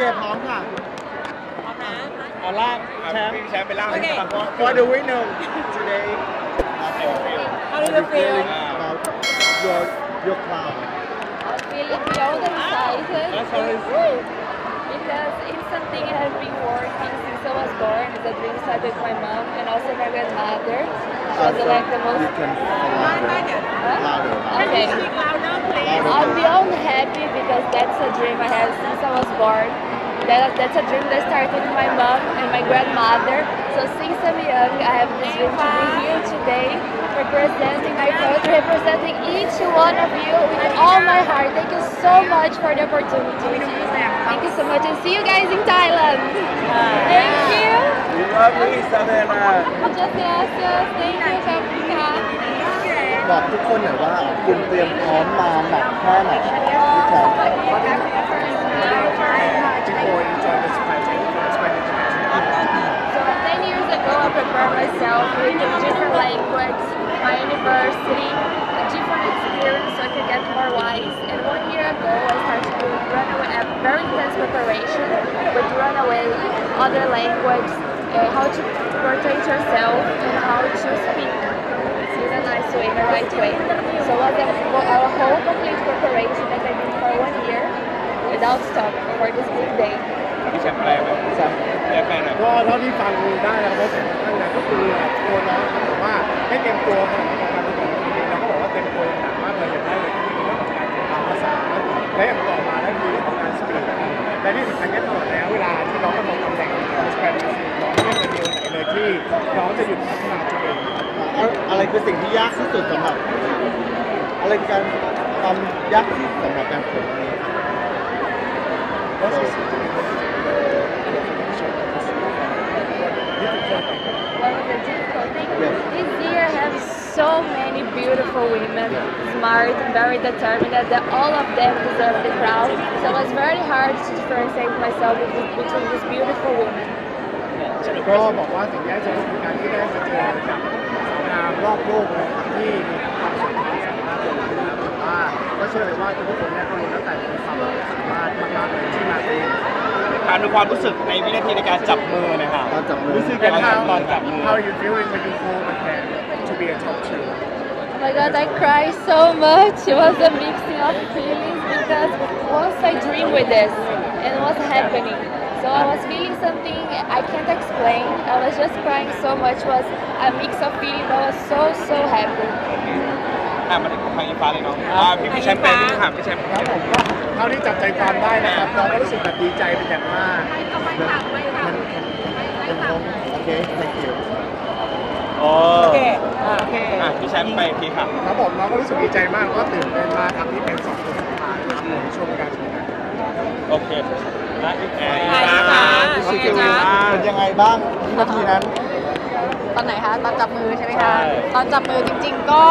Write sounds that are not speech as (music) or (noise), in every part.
พร้อมค่ะ พร้อมนะ เอาลากแชมป์ แชมป์ไปล่าง โอเค for the winner today How do you feel about your your clown feeling the older sizes That's how it's- Woo! because it's something I have been working since I was born. It's a dream started with my mom and also my grandmother. She was like the most. you can Huh? louder Okay. Speak louder please I'm beyond happy because that's a dream I had since I was born. That, that's a dream that started with my mom and my grandmother. So since I'm young, I have this dream to be here today, representing my country, representing each one of you with all my heart. Thank you so much for the opportunity. Thank you so much and see you guys in Thailand. Thank you. we love you Isabella Muchas gracias. Thank you, Kapika. บอกทุกคนหน่อยว่าคุณเตรียมพร้อมมาหนักแค่ไหนพี่แชมป์ before you join this project for Spend International So 10 years ago, I prepared myself with a different language, my university, a different experience so I could get more wise. And one year ago, I started to run away, a very intense preparation with runaway, other language, uh, how to portray yourself and how to speak in a nice way, in the right way. So it was a, a whole complete preparation that I did for one year without stop for this big day. พี่แชมป์อะไรไหมแชมป์แฟนหน่อยก็เท่าที่ฟังได้นะครับเพราะผมตั้งแต่ก็คือตัวน้องเขาบอกว่าไม่เตรียมตัวขนาดของการประกวดจริงๆแล้วก็บอกว่าเตรียมตัวอย่างหนักมากเลยอย่างแรกเลยก็คือเรื่องของการติดตามภาษาและอย่างต่อมานั่นคือเรื่องของการสปีดและที่สำคัญก็ อะไรคือสิ่งที่ยากที่สุดสำหรับ อะไรคือการความยากที่สุดสำหรับการฝึกนี้ What is difficult One of the difficult things Yes. this year I have so many beautiful women, smart, very determined, that all of them deserve the crown. So it was very hard to differentiate myself with- between these beautiful women. ก็บอกว่าสิ่งที่ได้เจอคือการที่ได้มาเจอกับสาว (laughs) งามรอบโลกเลยครับที่มีความสามารถสามารถเลยนะครับแต่ว่าก็เชื่อเลยว่าทุกคนเนี่ยก็รู้แล้วแต่มีความสามารถมากๆเลยที่มาเองถามดูความรู้สึกในวินาทีในการจับมือหนะครับตอนจับมือรู้สึกยังไงครับตอนจับมือ How you feeling when you hold the hand to be a top two Oh my god, I cried so much. It was a mixing of feelings because once I dreamed with this and it was happening. So I was feeling something I can't explain. I was just crying so much. It was a mix of feelings. I was so so happy. อะมาถึงทางอีฟ้าเลยเนาะอ่าพี่พี่แชมป์เป็นพี่ถามพี่แชมป์ครับผมก็เท่าที่จับใจความได้นะครับเราก็รู้สึกแบบดีใจเป็นอย่างมากมันเป็นลมโอเค thank you โอ้โอเคอะโอเคอะพี่แชมป์ไปพี่ครับครับผมน้องก็รู้สึกดีใจมากแล้วก็ตื่นเต้นมากครับที่เป็นสองคนสุดท้ายนะครับในช่วงการแข่งขันโอเค และอีกแอร์อีไปฟ้าค่ะรู้สึกเป็ยังนไงไงบ้างเป็นยังไงบ้างวินาทีนั้น ตอนไหนคะตอนจับมือใช่ไหมใช่คะตอนจับมือจริง ๆ ก็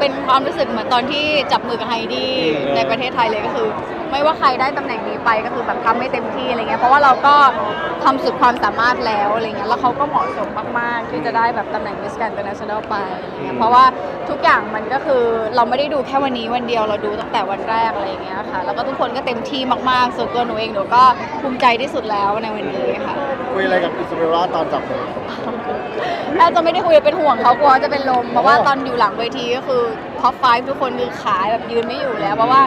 เป็นความรู้สึกเหมือนตอนที่จับมือกับไฮดี้ในประเทศไทยเลยก็คือ ไม่ว่าใครได้ตำแหน่งนี้ไปก็คือแบบทำให้เต็มที่อะไรเงี้ยเพราะว่าเราก็ทำสุดความสามารถแล้วอะไรเงี้ยแล้วเขาก็เหมาะสมมากๆ ที่จะได้แบบตำแหน่ง Miss Grand International ไปอะไรเงี้ยเพราะว่าทุกอย่างมันก็คือเราไม่ได้ดูแค่วันนี้วันเดียวเราดูตั้งแต่วันแรกอะไรเงี้ยค่ะแล้วก็ทุกคนก็เต็มที่มากๆส่วนตัวหนูเองหนูก็ภูมิใจที่สุดแล้วในวันนี้ค่ะ คุยอะไรกับอิสเบลล่าตอนจับมือแอาจะไม่ได้คุยเป็นห่วงเขากลัวจะเป็นลมเพราะว่าตอนอยู่หลังเวทีก็คือท็อป5ทุกคนคือขายแบบยืนไม่อยู่แล้ว เพราะว่า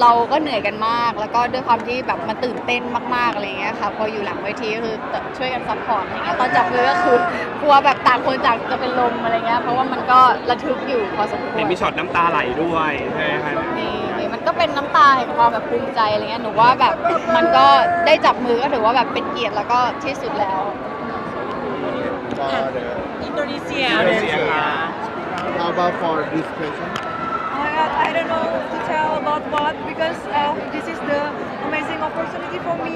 เราก็เหนื่อยกันมาก แล้วก็ด้วยความที่แบบมันตื่นเต้นมากๆอะไรเงี้ยค่ะพออยู่หลังเวทีก็คือช่วยกันซัพพอร์ตอะไรเงี้ยตอนจับมือก็คือกลัวแบบต่างคนต่างจะเป็นลมอะไรเงี้ยเพราะว่ามันก็ระทึกอยู่พอสมควเห็นรมีช็อตน้ำตาไหลด้วยใช่ไหมครับ มีมีมันก็เป็นน้ำตาแห่งความแบบภูมิใจอะไรเงี้ยหนูว่าแบบมันก็ได้จับมือก็ถือว่าแบบเป็นเกียรติแล้วก็ที่สุดแล้วก็เดี๋ยวอินโดนีเซียอินโดนีเซียค่ะ how about for this question Oh my god, I don't know to tell about what because uh, this is the amazing opportunity for me.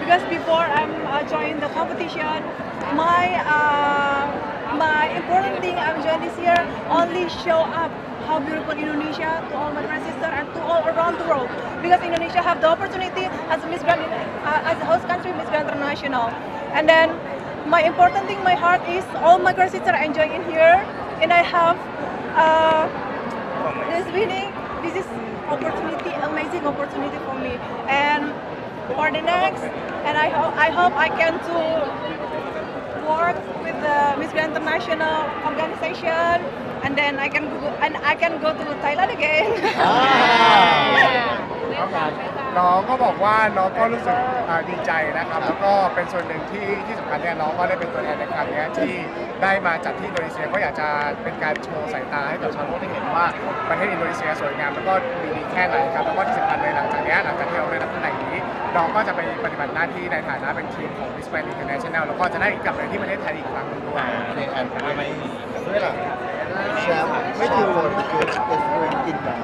Because before I'm uh, joining the competition, my uh, my important thing I'm joining this year only show up how beautiful Indonesia to all my brothers and sisters and to all around the world. Because Indonesia have the opportunity as Miss Grand uh, as a host country Miss Grand International, and then my important thing, my heart is all my brothers and sisters are enjoying in here, and I have. Uh, this winning, this is opportunity, amazing opportunity for me. And for the next, and I hope I hope I can to work the Miss Grand International organization, and then I can go and I can go to Thailand again. น้องก็บอกว่าน้องก็รู้สึกอ่าดีใจนะครับ แล้วก็เป็นส่วนหนึ่งที่ที่สำคัญเนี่ยน้องก็ได้เป็นตัวแทนในครั้งเนี้ยที่ได้มาจัดที่อินโดนีเซียก็อยากจะเป็นการโชว์สายตาให้กับชาวโลกได้เห็นว่าประเทศอินโดนีเซียสวยงามแล้วก็ดีดีแค่ไหนครับแล้วก็ที่สำคัญเลยหลังจากเนี้ยหลังจากที่เราได้รับตำแห น้องก็จะไปปฏิบัติหน้าที่ในฐานะเป็นทีมของ Miss Grand International แล้วก็จะได้กลับไปที่ประเทศไทยอีกครั้งหนึงด้วย ในแอนไม่ไม่ไม่หรอกแชมป์ไม่คือคนคือเป็นคนกินแบบ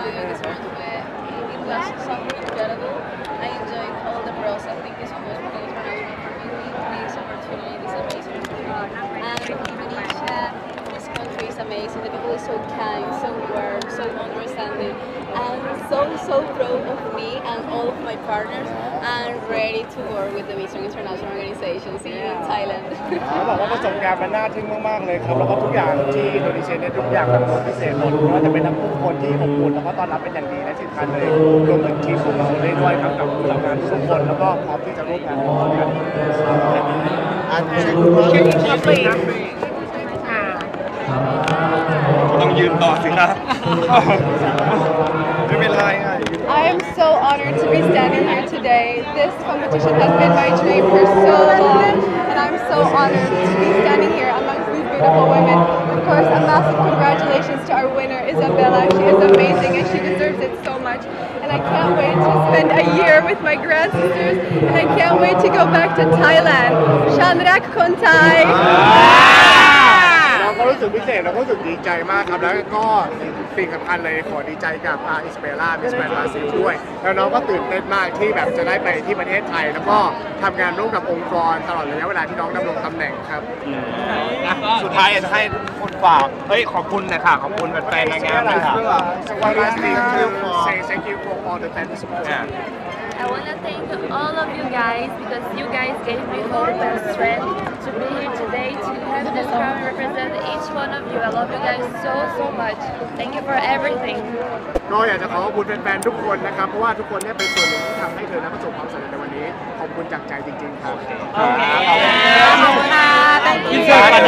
my youngest friends were it was something incredible. I enjoyed all the process. Thank you so much for the international for giving me this opportunity, this amazing opportunity. And Indonesia, this country is amazing. The people are so kind, so warm, so understanding. I'm so so proud of me and all of my partners and ready to work with the Eastern International organizations in Thailand. เขาบอกว่าประสบการณ์มันน่าทึ่งมากๆเลยครับแล้วก็ทุกอย่างที่อินโดนีเซียเนี่ยทุกอย่างมันพิเศษหมดไม่ว่าจะเป็นทั้งผู้คนที่อบอุ่นแล้วก็ต้อนรับเป็นอย่างดีและที่สำคัญเลยรวมถึงทีมของเราได้ด้วยครับกับผู้ทำงานทุกคนแล้วก็พร้อมที่จะร่วมงานกันอันเช็คว่าต้องยืนต่อสิครับ I am so honored to be standing here today. This competition has been my dream for so long, and I'm so honored to be standing here amongst these beautiful women. Of course, a massive congratulations to our winner, Isabella. She is amazing and she deserves it so much. And I can't wait to spend a year with my grand sisters, and I can't wait to go back to Thailand. Shanrak Kontai! เราก็รู้สึกพิเศษเราก็รู้สึกดีใจมากครับ แล้วก็สิ่งสำคัญเลยขอดีใจกับอาอิสเปร่ามิสแกรนด์บราซิลด้วย แล้วน้องก็ตื่นเต้นมากที่แบบจะได้ไปที่ประเทศไทย แล้วก็ทำงานร่วมกับองค์กรตลอดระยะเวลาที่น้องดำรงตำแหน่งครับสุดท้ายจะให้คนฝากเฮ้ยขอบคุณนะค่ะขอบคุณแฟนๆนางงามด้วยค่ะ So one last thing to say thank you for all the fan support. I want to thank all of you guys because you guys gave me hope and strength to be here today to have this crown and represent each one of you. I love you guys so so much. Thank you for everything. ก็อยากจะขอขอบคุณแฟนๆทุกคนนะครับ เพราะว่าทุกคนเนี่ยเป็นส่วนหนึ่งที่ทำให้เธอนั้นประสบความสำเร็จในวันนี้ ขอบคุณจากใจจริงๆครับ ขอบคุณค่ะ thank you